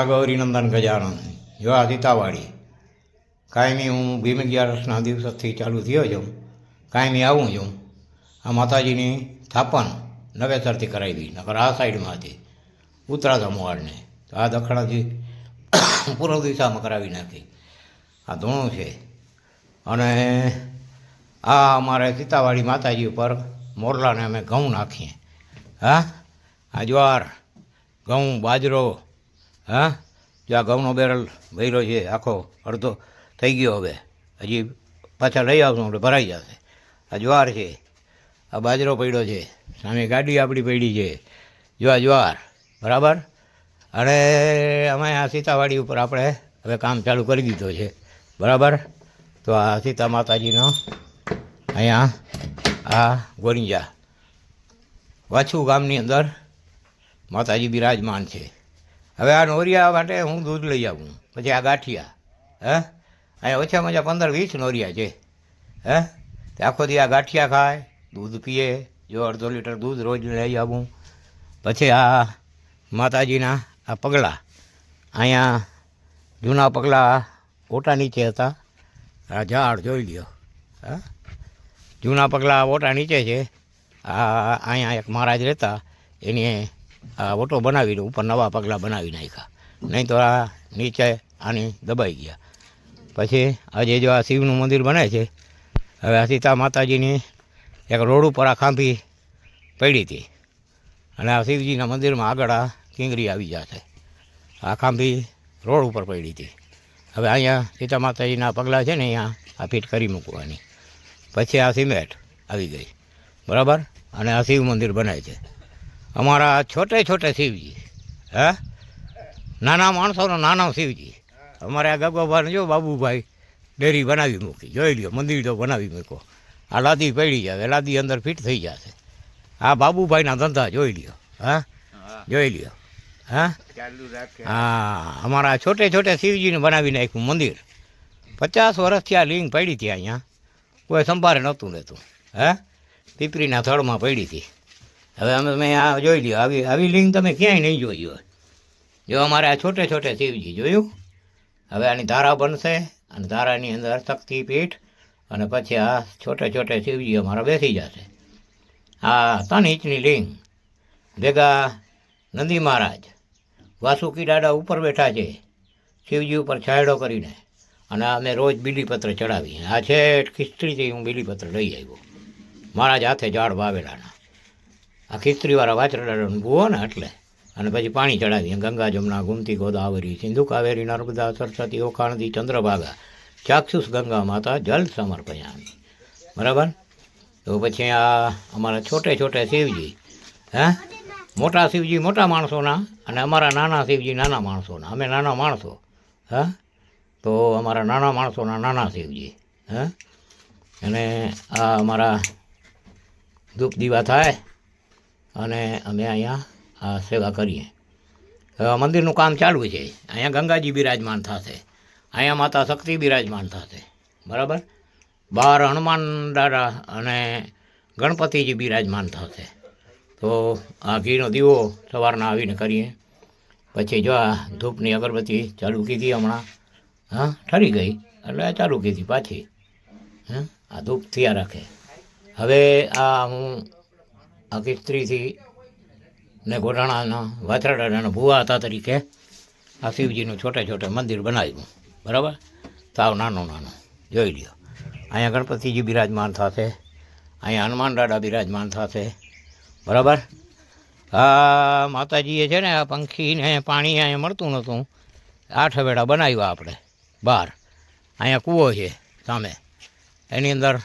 ગૌરીનંદન ગજાનંદ આ સીતાવાડી કાયમી હું ભીમ અગિયારસના દિવસથી ચાલુ થયો છું, કાયમી આવું છું. આ માતાજીની સ્થાપન નવેસરથી કરાવી, નકર આ સાઈડમાં હતી વાળને, તો આ દખણાથી પૂર્વ દિશામાં કરાવી નાખી. આ ધૂણું છે. અને આ અમારે સીતાવાડી માતાજી ઉપર મોરલાને અમે ઘઉં નાખીએ. હા? આ જ્વાર, ઘઉં, બાજરો હા? જો આ ઘઉંનો બેરલ ભર્યો છે, આખો અડધો થઈ ગયો હવે. હજી પાછા લઈ આવશું, એટલે ભરાઈ જશે. આ જ્વાર છે, આ બાજરો પડ્યો છે, સામે ગાડી આપણી પડી છે. જો આ જ્વાર, બરાબર? અને અમે આ સીતાવાડી ઉપર આપણે હવે કામ ચાલુ કરી દીધો છે, બરાબર? તો આ સીતા માતાજીનો અહીંયા આ ગોરિંજા વાછુ ગામની અંદર માતાજી બિરાજમાન છે. હવે આ નોરિયા માટે હું દૂધ લઈ આવું. પછી આ ગાંઠિયા, હે? અહીંયા ઓછામાં ઓછા પંદર વીસ નોરિયા છે. હે? આખો દી આ ગાંઠિયા ખાય, દૂધ પીએ, જો અડધો લીટર દૂધ રોજ લઈ આવું. પછી આ માતાજીના આ પગલાં. અહીંયા જૂના પગલાં ઓટા નીચે હતા. આ ઝાડ જોઈ લ્યો. હા? જૂના પગલાં ઓટા નીચે છે. આ અહીંયા એક મહારાજ રહેતા. એની ઓટો બનાવીને ઉપર નવા પગલાં બનાવી નાખ્યા. નહીં તો આ નીચે આની દબાઈ ગયા. પછી આજે જો આ શિવનું મંદિર બને છે, હવે આ સીતા માતાજીની એક રોડ ઉપર આ ખાંભી પડી હતી. અને આ શિવજીના મંદિરમાં આગળ આ કિંગરી આવી જશે. આ ખાંભી રોડ ઉપર પડી હતી. હવે અહીંયા સીતા માતાજીના પગલાં છે ને અહીંયા આ ફીટ કરી મૂકવાની. પછી આ સિમેન્ટ આવી ગઈ. બરાબર? અને આ શિવ મંદિર બને છે. અમારા છોટે છોટે શિવજી. હે? નાના માણસોનો નાનો શિવજી. અમારે આ ગગોભાને જો બાબુભાઈ ડેરી બનાવી મૂકી. જોઈ લ્યો, મંદિર તો બનાવી મૂકો. આ લાદી પડી જાય લાદી અંદર ફિટ થઈ જશે. આ બાબુભાઈના ધંધા જોઈ લ્યો. હા? જોઈ લ્યો. હા? હા, અમારા છોટે છોટે શિવજીને બનાવી નાખ્યું મંદિર. પચાસ વર્ષથી આ લિંગ પડી હતી અહીંયા. કોઈ સંભારે નહોતું લેતું હે? પીપરીના થળમાં પડી હતી. હવે અમે મેં આ જોઈ લ્યો. આવી આવી લિંગ તમે ક્યાંય નહીં જોઈ હોય. જો અમારે આ છોટે છોટે શિવજી જોયું. હવે આની ધારા બનશે. અને ધારાની અંદર શક્તિપીઠ અને પછી આ છોટે છોટે શિવજી અમારા બેસી જશે. આ ત્રણ ઇંચની લિંગ. ભેગા નંદી મહારાજ. વાસુકી દાદા ઉપર બેઠા છે. શિવજી ઉપર છાંયડો કરીને. અને અમે રોજ બીલીપત્ર ચડાવીએ. આ છે ખિસ્ત્રીથી હું બીલીપત્ર લઈ આવ્યો. જ હાથે ઝાડ વાવેલાના. આ ખીસ્ત્રીવાળા વાછરડાનો ભૂવો ને એટલે. અને પછી પાણી ચડાવીએ. ગંગા, જમના, ગુમતી, ગોદાવરી, સિંધુ, કાવેરી, નર્મદા, સરસ્વતી ઓખાણદી ચંદ્રભાગા, ચાક્ષુષ, ગંગા માતા, જલ સમર્પયામી. બરાબર? તો પછી આ અમારા છોટે છોટે શિવજી. હે? મોટા શિવજી મોટા માણસોના અને અમારા નાના શિવજી નાના માણસોના. અમે નાના માણસો. હા? તો અમારા નાના માણસોના નાના શિવજી. હે? અને આ અમારા ધૂપ દીવા થાય. અને અમે અહીંયા સેવા કરીએ. હવે મંદિરનું કામ ચાલુ છે. અહીંયા ગંગાજી બિરાજમાન થશે. અહીંયા માતા શક્તિ બિરાજમાન થશે. બરાબર? બહાર હનુમાન દાદા અને ગણપતિજી બિરાજમાન થશે. તો આ ઘીનો દીવો સવારના આવીને કરીએ. પછી જો આ ધૂપની અગરબત્તી ચાલુ કીધી હમણાં. હા, ઠરી ગઈ. એટલે ચાલુ કીધી પાછી. હા? આ ધૂપ થયા રાખે. હવે આ હું આ કિસ્ત્રીથી ને ગોઢાણાના વાથરાડાના ભુવા હતા તરીકે આ શિવજીનું છોટે છોટે મંદિર બનાવ્યું. બરાબર? તાવ નાનું નાનું, જોઈ લ્યો. અહીંયા ગણપતિજી બિરાજમાન થશે, અહીંયા હનુમાન દાદા બિરાજમાન થશે. બરાબર? આ માતાજીએ છે ને, આ પંખીને પાણી અહીંયા મળતું નહોતું. આઠ વેળા બનાવ્યા આપણે, બહાર. અહીંયા કૂવો છે સામે. એની અંદર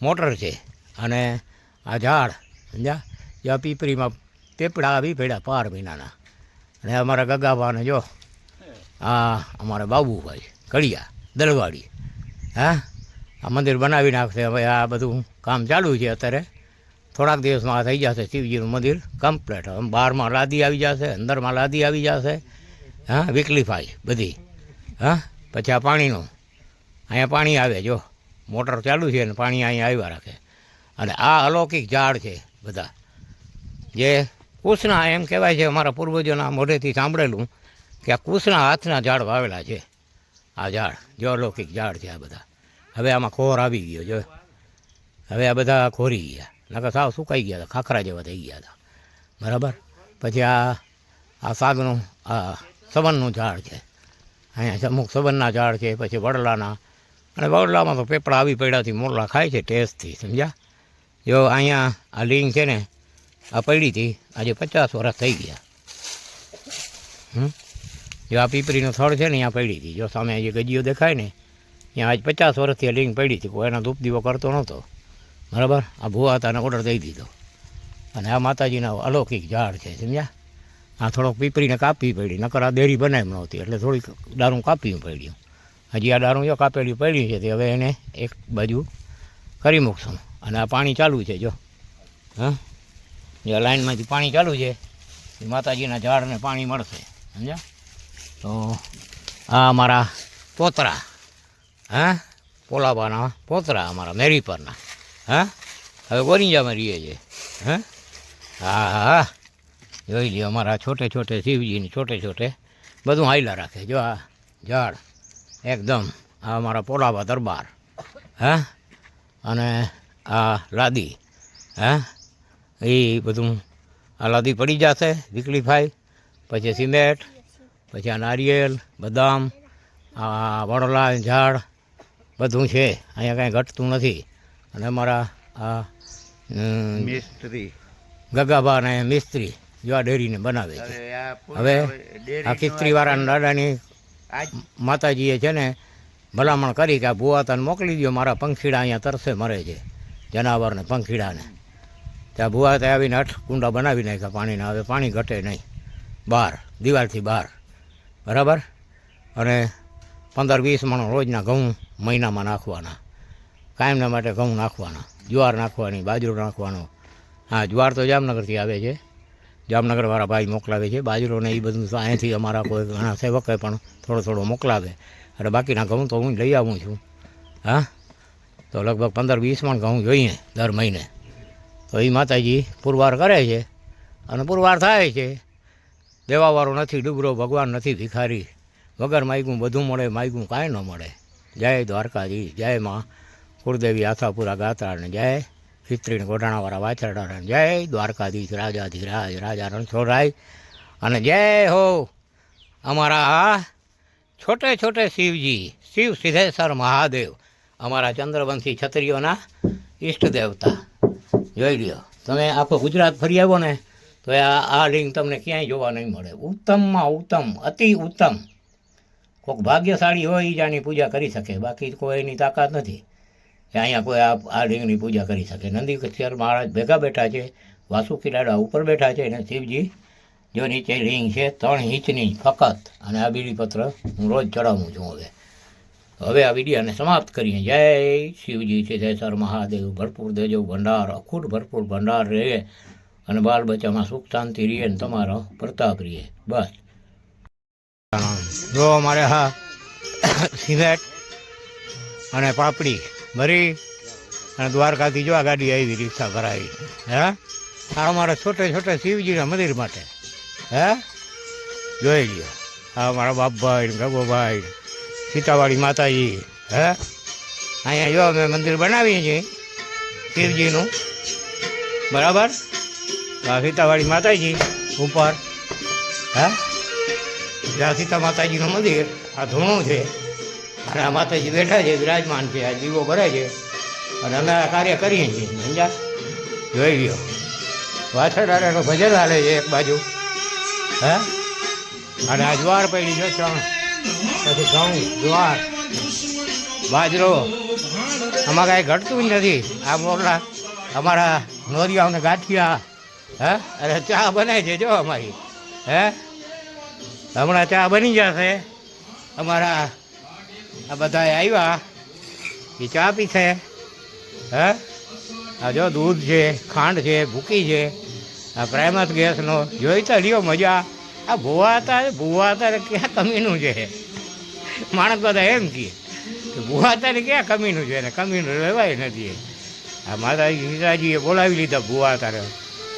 મોટર છે અને આ ઝાડ સમજ્યા? જ્યાં પીપરીમાં પેપડા આવી પડ્યા પાર મહિનાના. અને અમારા ગગાભાને જો હા અમારા બાબુભાઈ કડિયા દલવાડી હા? આ મંદિર બનાવી નાખશે, હવે આ બધું કામ ચાલુ છે અત્યારે. થોડાક દિવસમાં થઈ જશે શિવજીનું મંદિર કમ્પ્લેટ. હવે બહારમાં લાદી આવી જશે, અંદરમાં લાદી આવી જશે, હા? વિકલીફાઈ બધી, હા? પછી આ પાણીનું, અહીંયા પાણી આવે, જો. મોટર ચાલુ છે ને પાણી અહીંયા આવ્યા રાખે. અને આ અલૌકિક ઝાડ છે. બધા. જે કૃષ્ણા એમ કહેવાય છે, અમારા પૂર્વજોના મોઢેથી સાંભળેલું કે આ કૃષ્ણા હાથના ઝાડ વાવેલા છે. આ ઝાડ જો અલૌકિક ઝાડ છે આ બધા. હવે આમાં ખોર આવી ગયો, જો. હવે આ બધા ખોરી ગયા. નકર સાવ સુકાઈ ગયા હતા, ખાખરા જેવા થઈ ગયા હતા. બરાબર? પછી આ આ સાગનું, આ સબનનું ઝાડ છે. અહીંયા અમુક સબનના ઝાડ છે, પછી વડલાના. અને વડલામાં તો પેપડા આવી પડ્યાથી મોરલા ખાય છે, ટેસ્ટથી, સમજ્યા? જો અહીંયા આ લીંગ છે ને, આ પડી હતી. આજે પચાસ વર્ષ થઈ ગયા. હમ? જો આ પીપરીનો થળ છે ને, અહીંયા પડી હતી. જો સામે જે ગજીઓ દેખાય ને, ત્યાં આજ પચાસ વર્ષથી આ લીંગ પડી હતી. કોઈ એનો ધૂપ દીવો કરતો નહોતો. બરાબર? આ ભૂવા હતાને ઓર્ડર દઈ દીધો. અને આ માતાજીના અલૌકિક ઝાડ છે, સમજ્યા? આ થોડોક પીપરીને કાપવી પડી, નકર આ દેરી બનાવી નહોતી. એટલે થોડીક દારૂ કાપવી પડ્યું. હજી આ દારૂ જો કાપેલી પડ્યું છે, તે હવે એને એક બાજુ કરી મૂકશું. અને આ પાણી ચાલુ છે, જો. હા? જે લાઇનમાંથી પાણી ચાલુ છે, એ માતાજીના ઝાડને પાણી મળશે, સમજ્યા? તો આ અમારા પોતરા, હા? પોલાબાના પોતરા અમારા મેરી પરના, હા? હવે ગોરિંજામાં રહીએ છીએ, હા? હા હા જોઈ લ્યો, અમારા છોટે છોટે શિવજીને છોટે છોટે બધું હાઈલા રાખે, જો આ ઝાડ એકદમ, આ અમારા પોલાબા દરબાર, હા? અને આ લાદી હા? એ બધું આ લાદી પડી જશે વિકલીફાઈ પછી સિમેન્ટ પછી આ નારિયેલ બદામ આ વડલા ઝાડ બધું છે. અહીંયા કાંઈ ઘટતું નથી. અને અમારા આ મિસ્ત્રી. ગગાબા મિસ્ત્રી જો ડેરીને બનાવે છે. હવે આ કિસ્ત્રીવાળાના દાદાની માતાજીએ છે ને ભલામણ કરી કે આ ભુવાતાને મોકલી દો મારા પંખીડા અહીંયા તરસે મરે છે. જનાવરને, પંખીડાને. ત્યાં ભુવાતા આવીને આઠ કુંડા બનાવી નાખ્યા પાણીના. હવે પાણી ઘટે નહીં. બહાર દિવાલથી બહાર બરાબર? અને પંદર, વીસ મણ રોજના ઘઉં મહિનામાં નાખવાના. કાયમના માટે ઘઉં નાખવાના. જુવાર નાખવાની, બાજરો નાખવાનો. હા, જુવાર તો જામનગરથી આવે છે. જામનગરવાળા ભાઈ મોકલાવે છે. બાજરોને એ બધું તો અહીંયાથી અમારા કોઈ ઘણા સેવકે પણ થોડો થોડો મોકલાવે. અને બાકીના ઘઉં તો હું લઈ આવું છું. હા? તો લગભગ પંદર વીસ મણ ઘઉં જોઈએ દર મહિને. તો એ માતાજી પુરવાર કરે છે અને પુરવાર થાય છે. દેવાવાળો નથી, ડુબરો, ભગવાન નથી, ભિખારી. વગર માયગું બધું મળે માયગું કાંઈ ન મળે. જય દ્વારકાજી, જય માં કુળદેવી આથાપુરા ગાત્રાને, જય ખીત્રીને ગોઢાણાવાળા વાછરડાને, જય દ્વારકાધીશ, રાજાધીરાજ, રાજા રણછોડરાય અને જય હો અમારા છોટે છોટે શિવજી, શિવ સિદ્ધેશ્વર મહાદેવ. અમારા ચંદ્રવંશી છત્રીઓના ઈષ્ટ દેવતા જોઈ લ્યો. તમે આખો ગુજરાત ફરી આવો ને, તો આ આ લિંગ તમને ક્યાંય જોવા નહીં મળે. ઉત્તમમાં ઉત્તમ, અતિ ઉત્તમ. કોઈક ભાગ્યશાળી હોય જ આની પૂજા કરી શકે. બાકી કોઈ એની તાકાત નથી કે અહીંયા કોઈ આ આ લિંગની પૂજા કરી શકે. નંદી કચ્છર મહારાજ ભેગા બેઠા છે, વાસુકી દાદા ઉપર બેઠા છે અને શિવજી, જો નીચે લિંગ છે, ત્રણ ઇંચની ફકત. અને આ બીડીપત્ર હું રોજ ચડાવું છું હવે. હવે આ વિડીયાને સમાપ્ત કરીએ. જય શિવજી સિદ્ધેશ્વર મહાદેવ. ભરપૂર દેજો ભંડાર, અખૂટ ભરપૂર ભંડાર રહે અને બાળ બચ્ચામાં સુખ શાંતિ રહે ને તમારો પ્રતાપ રહે. બસ. જો અમારે હા સિમેન્ટ અને પાપડી ભરી અને દ્વારકાથી જો આ ગાડી આવી, રિક્ષા ભરાવી હે? આ અમારા છોટે છોટે શિવજીના મંદિર માટે. હે? જોઈ લ્યો. આ મારા બાપભાઈ ગગોભાઈ સીતાવાળી માતાજી, હે? અહીંયા જો અમે મંદિર બનાવીએ છીએ, શિવજીનું. બરાબર? આ સીતાવાળી માતાજી ઉપર, હે? જ્યાં સીતા માતાજીનું મંદિર, આ ધૂણું છે. અને આ માતાજી બેઠા છે વિરાજમાન છે, આ દીવો ભરે છે. અને અમે આ કાર્ય કરીએ છીએ, સમજ્યા? જોઈ લ્યો. વાછરડાનો ભજન હાલે છે એક બાજુ, હે? અને આ જ્વાર પડી જો ત્રણ. પછી ઘઉં, જુવાર, બાજરો. આમાં કાંઈ ઘટતું નથી. આ મોરલા અમારા નોરિયાઓને ગાંઠિયા, હે? અરે ચા બનાવી જો અમારી, હે? હમણાં ચા બની જશે. અમારા આ બધા આવ્યા. એ ચા પીશે, હે? આ જો દૂધ છે, ખાંડ છે, ભૂકી છે. આ પ્રાઇમસ ગેસનો જોઈ તો લ્યો મજા. આ ભૂવા હતા ભૂવા હતા ક્યાં કમીનું છે? માણસ બધા એમ કહે કે ભૂવા ક્યાં કમીનું છે? ને કમીનું રહેવાય નથી. આ માતાજી સીતાજીએ બોલાવી લીધા ભૂવા તારે.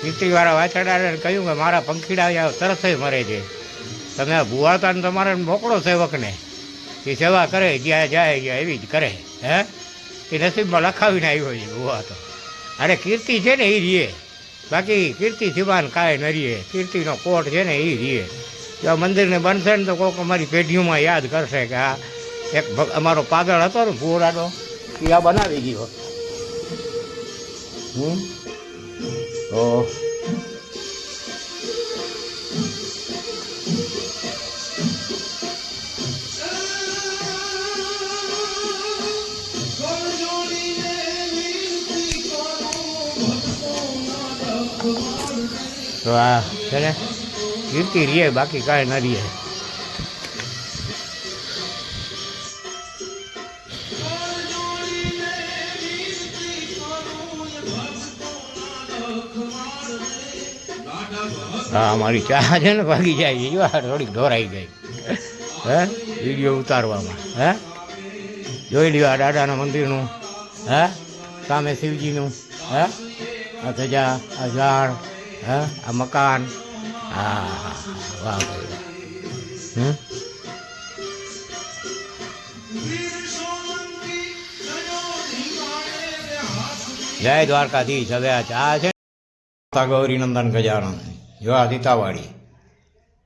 પિત્રીવાળા વાછડાને કહ્યું કે મારા પંખીડા તરત મરે છે. તમે ભુવાતા ને તમારે મોકળો સેવકને. એ સેવા કરે, જ્યાં જાય જ્યાં એવી જ કરે. હે? એ નસીબમાં લખાવીને આવ્યો છે ભુવા તો. અરે કીર્તિ છે ને એ રીએ. બાકી કીર્તિ સિવાન કાંઈ ન રીએ. કીર્તિનો કોટ છે ને એ રીએ. જો મંદિરને બનશે ને તો કોઈક અમારી પેઢીઓમાં યાદ કરશે કે આ એક અમારો પાગળ હતો ને ભુવરાનો એ આ બનાવી ગયો. હમ? તો તો આ છે ને? કીર્તિ રીએ બાકી કાંઈ ન રીએ હા, મારી ચા છે ને, ભાગી જાય એ વાર થોડીક ઢોરાઈ ગઈ હે? વીડિયો ઉતારવામાં. હે? જોઈ લ્યો આ દાદાના મંદિરનું. હે? સામે શિવજીનું. હે? આ ધજા, આ ઝાડ, હે? આ મકાન. હા, વાહ ભાઈ. જય દ્વારકાધીશ. હવે આ છે માતા ગૌરીનંદન ગજાનંદ જો આ સીતાવાડી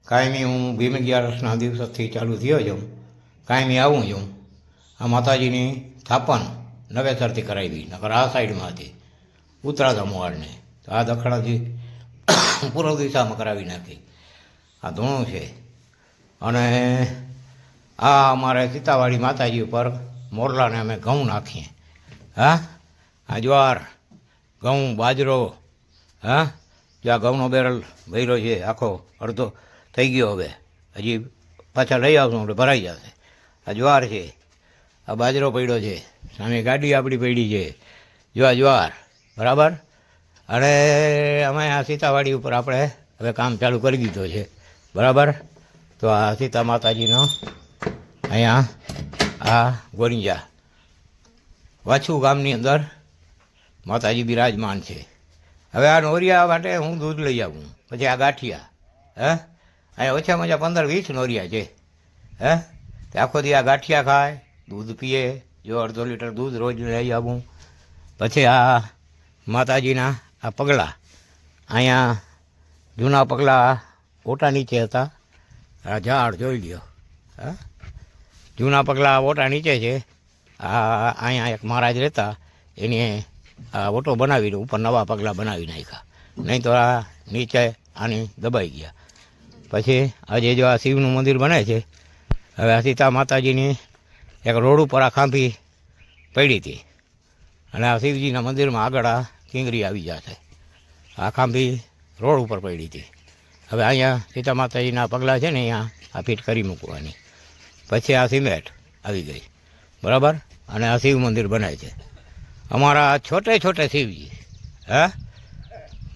કાયમી હું ભીમ અગિયારસના દિવસથી ચાલુ થયો છું. કાયમી આવું છું. આ માતાજીની સ્થાપન નવેસરથી કરાવી. નકર આ સાઈડમાં હતી ઉત્તરાધામ વાળને. તો આ દક્ષિણથી પૂર્વ દિશામાં કરાવી નાખી. આ ધૂણું છે. અને આ અમારે સીતાવાડી માતાજી ઉપર મોરલાને અમે ઘઉં નાખીએ. હા? આ જ્વાર ઘઉં, બાજરો, હા? જ્યાં ઘઉંનો બેરલ ભર્યો છે, આખો અડધો થઈ ગયો હવે. હજી પાછા લઈ આવશું એટલે ભરાઈ જશે. આ જ્વાર છે. આ બાજરો પડ્યો છે. સામે ગાડી આપણી પડી છે. જો આ જ્વાર. બરાબર? અને અમે આ સીતાવાડી ઉપર આપણે હવે કામ ચાલુ કરી દીધો છે. બરાબર? તો આ સીતા માતાજીનો અહીંયા આ ગોરિંજા વાછુ ગામની અંદર માતાજી બિરાજમાન છે. હવે આ નોરિયા માટે હું દૂધ લઈ આવું. પછી આ ગાંઠિયા, હે? અહીંયા ઓછામાં ઓછા પંદર વીસ નોરિયા છે. હે? તે આખો દી આ ગાંઠિયા ખાય, દૂધ પીએ, જો અડધો લીટર દૂધ રોજ લઈ આવું. પછી આ માતાજીના આ પગલાં. અહીંયા જૂના પગલાં ઓટા નીચે હતા. આ ઝાડ જોઈ લ્યો. હા? જૂના પગલાં ઓટા નીચે છે. આ અહીંયા એક મહારાજ રહેતા. એને આ ઓટો બનાવીને ઉપર નવા પગલાં બનાવી નાખ્યા. નહીં તો આ નીચે આની દબાઈ ગયા. પછી આજે જો આ શિવનું મંદિર બને છે, હવે આ સીતા માતાજીની એક રોડ ઉપર આ ખાંભી પડી હતી. અને આ શિવજીના મંદિરમાં આગળ આ કિંગરી આવી જશે. આ ખાંભી રોડ ઉપર પડી હતી. હવે અહીંયા સીતા માતાજીના પગલાં છે ને અહીંયા આ ફીટ કરી મૂકવાની. પછી આ સિમેન્ટ આવી ગઈ. બરાબર? અને આ શિવ મંદિર બનાય છે. અમારા છોટે છોટે શિવજી. હે?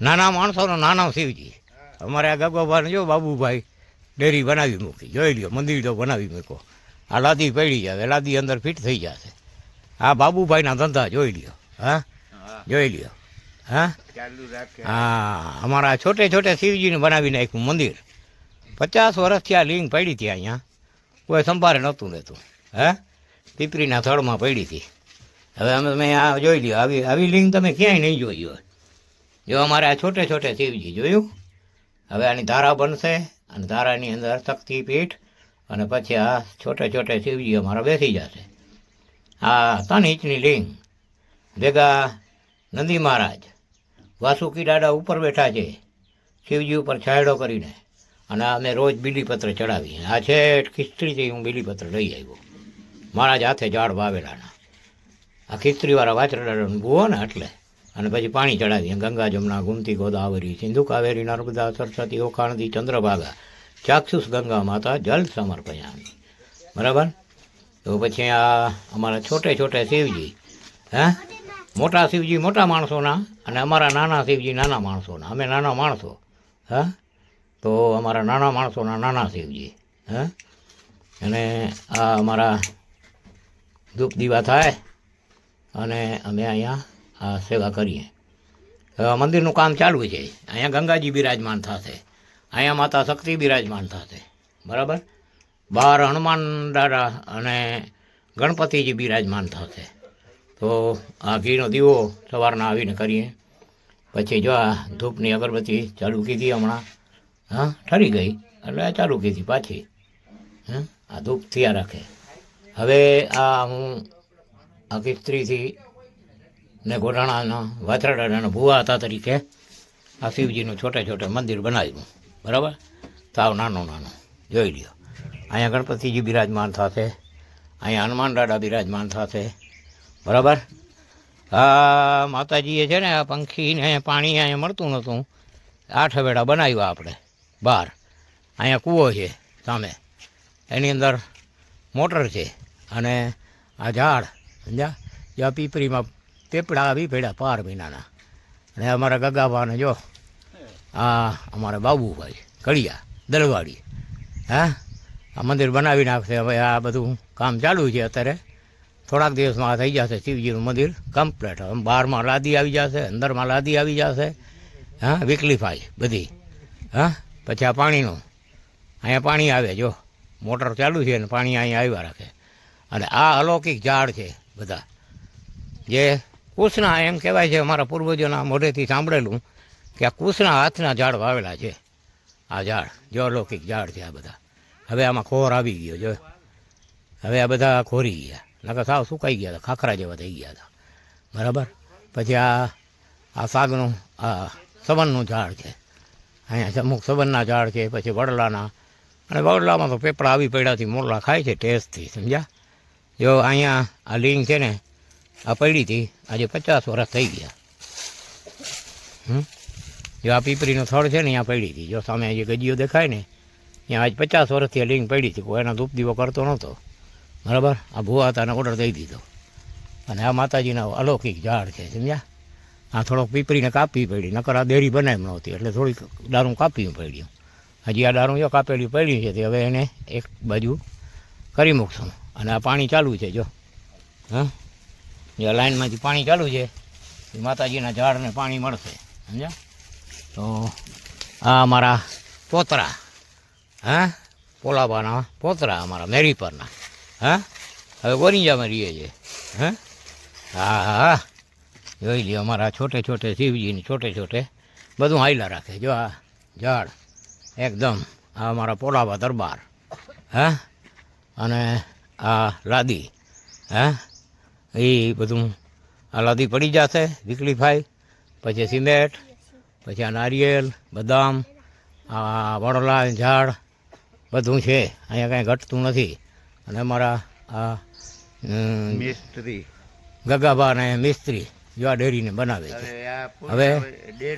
નાના માણસોનો નાનો શિવજી. અમારે આ ગગોભાને જો બાબુભાઈ ડેરી બનાવી મૂકી. જોઈ લ્યો, મંદિર તો બનાવી મૂકો આ લાદી પડી જાવે લાદી અંદર ફિટ થઈ જશે. આ બાબુભાઈના ધંધા જોઈ લ્યો. હા? જોઈ લ્યો. હા? હા અમારા છોટે છોટે શિવજીને બનાવી નાખ્યું મંદિર. પચાસ વર્ષથી આ લિંગ પડી હતી અહીંયા. કોઈ સંભારે નહોતું રહેતું. હે? પીપરીના થળમાં પડી હતી. હવે અમે તમે આ જોઈ લ્યો આવી આવી લિંગ તમે ક્યાંય નહીં જોઈ હોય. જો અમારે આ છોટે છોટે શિવજી જોયું હવે આની ધારા બનશે અને ધારાની અંદર શક્તિપીઠ અને પછી આ છોટે છોટે શિવજી અમારા બેસી જશે. આ ત્રણ ઇંચની લિંગ ભેગા નંદી મહારાજ. વાસુકી દાદા ઉપર બેઠા છે. શિવજી ઉપર છાંયડો કરીને. અને અમે રોજ બીલીપત્ર ચડાવીએ. આ છે ખિસ્ત્રીથી હું બીલીપત્ર લઈ આવ્યો. મારા જ હાથે ઝાડ વાવેલાના. આ ખિસ્ત્રીવાળા વાચરડાનો ભૂવો ને એટલે. અને પછી પાણી ચડાવીએ. ગંગા જમના ગુમતી ગોદાવરી સિંધુ કાવેરી નર્મદા, સરસ્વતી, ઓખાણથી ચંદ્રભાગા, ચાક્ષુષ ગંગા માતા જલ સમર્પયામી. બરાબર? તો પછી આ અમારા છોટે છોટે શિવજી, હે? મોટા શિવજી, મોટા માણસોના અને અમારા નાના શિવજી, નાના માણસોના. અમે નાના માણસો. હા? તો અમારા નાના માણસોના નાના શિવજી. હા? અને આ અમારા ધૂપ દીવા થાય અને અમે અહીંયા આ સેવા કરીએ. મંદિરનું કામ ચાલુ છે. અહીંયા ગંગાજી બિરાજમાન થશે. અહીંયા માતા શક્તિ બિરાજમાન થશે. બરાબર? બહાર હનુમાન દાદા અને ગણપતિજી બિરાજમાન થશે. તો આ ઘીનો દીવો સવારના આવીને કરીએ. પછી જો આ ધૂપની અગરબત્તી ચાલુ કીધી હમણાં. હા, ઠરી ગઈ. એટલે ચાલુ કીધી પાછી. હા આ ધૂપ થયા રાખે. હવે આ હું આખી સ્ત્રીથી ને ગોઢાણાના વાથરાડાના ભૂવા હતા તરીકે આ શિવજીનું છોટે છોટે મંદિર બનાવ્યું. બરાબર? તાવ નાનું નાનું. જોઈ લ્યો. અહીંયા ગણપતિજી બિરાજમાન થશે. અહીંયા હનુમાન દાદા બિરાજમાન થશે. બરાબર? આ માતાજીએ છે ને આ પંખીને પાણી અહીંયા મળતું નહોતું. આઠ વેડા બનાવ્યા આપણે બહાર અહીંયા કૂવો છે સામે. એની અંદર મોટર છે અને આ ઝાડ, સમજ્યા? જ્યાં પીપળીમાં પેપડા આવી પડ્યા પાર મહિનાના અને અમારા ગગાભાને જો, આ અમારા બાબુભાઈ કડિયા દલવાડી. હા? આ મંદિર બનાવી નાખશે, હવે આ બધું કામ ચાલુ છે અત્યારે. થોડાક દિવસમાં થઈ જશે શિવજીનું મંદિર કમ્પ્લેટ હવે બહારમાં લાદી આવી જશે, અંદરમાં લાદી આવી જશે. હા, વિકલીફાઈ બધી. હા, પછી આ પાણીનું. અહીંયા પાણી આવે, જો. મોટર ચાલુ છે ને પાણી અહીંયા આવ્યા રાખે. અને આ અલૌકિક ઝાડ છે બધા. જે કૃષ્ણ એમ કહેવાય છે, અમારા પૂર્વજોના મોઢેથી સાંભળેલું કે આ કૃષ્ણ હાથના ઝાડ વાવેલા છે. આ ઝાડ, જો અલૌકિક ઝાડ છે આ બધા. હવે આમાં ખોર આવી ગયો, જો. હવે આ બધા ખોરી ગયા. નકર સાવ સુકાઈ ગયા હતા? ખાખરા જેવા થઈ ગયા હતા. બરાબર? પછી આ આ સાગનું, આ સબનનું ઝાડ છે. અહીંયા અમુક સબનના ઝાડ છે, પછી વડલાના. અને વડલામાં તો પેપડા આવી પડ્યાથી મોરલા ખાય છે ટેસ્ટથી, સમજ્યા? જો અહીંયા આ લિંગ છે ને, આ પડી હતી, આજે પચાસ વર્ષ થઈ ગયા. હમ? જો આ પીપળીનું થળ છે ને, અહીંયા પડી હતી. જો સામે જે ગજીઓ દેખાય ને ત્યાં આજ પચાસ વર્ષથી આ લિંગ પડી હતી, કોઈ એનો ધૂપ દીવો કરતો નહોતો. બરાબર? આ ભૂવા હતાને ઓર્ડર દઈ દીધો. અને આ માતાજીના અલૌકિક ઝાડ છે, સમજ્યા? આ થોડોક પીપળીને કાપવી પડી નકર આ દેરી બનાવી નહોતી, એટલે થોડીક દારૂ કાપવી પડ્યું. હજી આ દારૂ જો કાપેલી પડ્યું છે, તે હવે એને એક બાજુ કરી મૂકશું. અને આ પાણી ચાલુ છે, જો. હા? જે લાઈનમાંથી પાણી ચાલુ છે, એ માતાજીના ઝાડને પાણી મળશે, સમજ્યા? તો આ અમારા પોતરા, હા? પોલાબાના પોતરા અમારા મેરી પરના. હા? હવે ગોરિંજામાં રહીએ છીએ. હા? હા હા. જોઈ લે અમારા છોટે છોટે શિવજીને છોટે છોટે બધું હાઈલા રાખે. જો આ ઝાડ એકદમ આ અમારા પોલાવા દરબાર. હા? અને આ લાદી. હા? એ બધું આ લાદી પડી જશે વીકલી ફાઈ પછી સિમેન્ટ, પછી આ નારિયેલ, બદામ, આ વડલા ઝાડ બધું છે. અહીંયા કાંઈ ઘટતું નથી. અને અમારા આ મિસ્ત્રી. ગગાબા અને મિસ્ત્રી જો ડેરીને બનાવે છે. હવે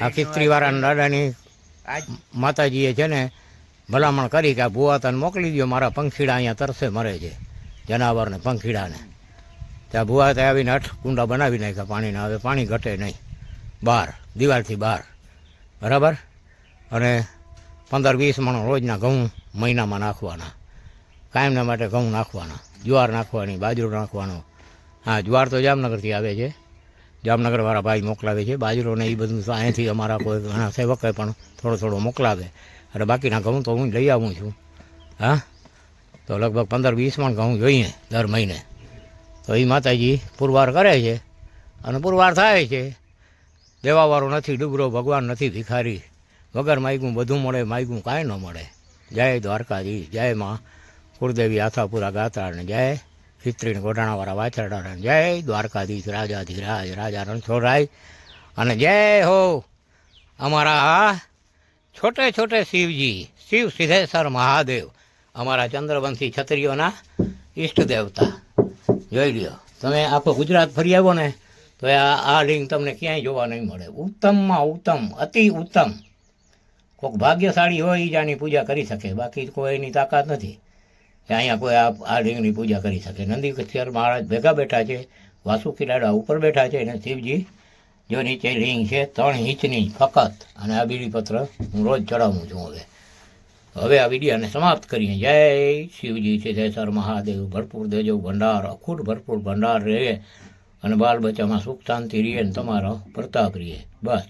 આ ખિસ્ત્રીવાળાના દાદાની માતાજીએ છે ને ભલામણ કરી કે આ ભુવાતાને મોકલી દો મારા પંખીડા અહીંયા તરસે મરે છે જનાવરને પંખીડાને. ત્યાં ભુવાતા આવીને અઠ કુંડા બનાવી નાખ્યા પાણીના હવે પાણી ઘટે નહીં. બહાર દિવાલથી બહાર બરાબર? અને પંદર વીસ મણો રોજના ઘઉં મહિનામાં નાખવાના. કાયમના માટે ઘઉં નાખવાના, જુવાર નાખવાની, બાજરો નાખવાનો. હા, જુવાર તો જામનગરથી આવે છે. જામનગરવાળા ભાઈ મોકલાવે છે. બાજરો ને એ બધું અહીંથી અમારા કોઈ ઘણા સેવકે પણ થોડો થોડો મોકલાવે. અને બાકીના ઘઉં તો હું લઈ આવું છું. હા? તો લગભગ પંદર વીસ મણ ઘઉં જોઈએ દર મહિને. તો એ માતાજી પુરવાર કરે છે અને પુરવાર થાય છે. દેવાવાળો નથી ડુબરો ભગવાન નથી ભિખારી. વગર માગ્યું બધું મળે માગ્યું કાંઈ ન મળે. જય દ્વારકાજી જય માં કુળદેવી આથાપુરા ગાતાળને જય ફિત્રીને ગોઢાણાવાળા વાછરડાને જય, દ્વારકાધીશ રાજાધીરાજ રાજા રણછોડરાય. અને જય હો અમારા છોટે છોટે શિવજી, શિવ સિદ્ધેશ્વર મહાદેવ, અમારા ચંદ્રવંશી છત્રીઓના ઈષ્ટ દેવતા. જોઈ લ્યો, તમે આખો ગુજરાત ફરી આવો ને, તો આ આ લિંગ તમને ક્યાંય જોવા નહીં મળે. ઉત્તમમાં ઉત્તમ, અતિ ઉત્તમ. કોઈક ભાગ્યશાળી હોય એ જાની પૂજા કરી શકે, બાકી કોઈ એની તાકાત નથી. અહીંયા કોઈ આ આ લિંગની પૂજા કરી શકે. નંદી કચ્છર મહારાજ ભેગા બેઠા છે. વાસુકી દાદા ઉપર બેઠા છે અને શિવજી, જો નીચે લિંગ છે, ત્રણ ઇંચની ફકત અને આ બીડીપત્ર હું રોજ ચડાવું છું હવે. હવે આ વિડીયાને સમાપ્ત કરીએ. જય શિવજી સિદ્ધેશ્વર મહાદેવ. ભરપૂર દેજો ભંડાર, અખૂટ ભરપૂર ભંડાર રહે અને બાલ બચ્ચામાં સુખ શાંતિ રહે ને તમારો પ્રતાપ રહે. બસ.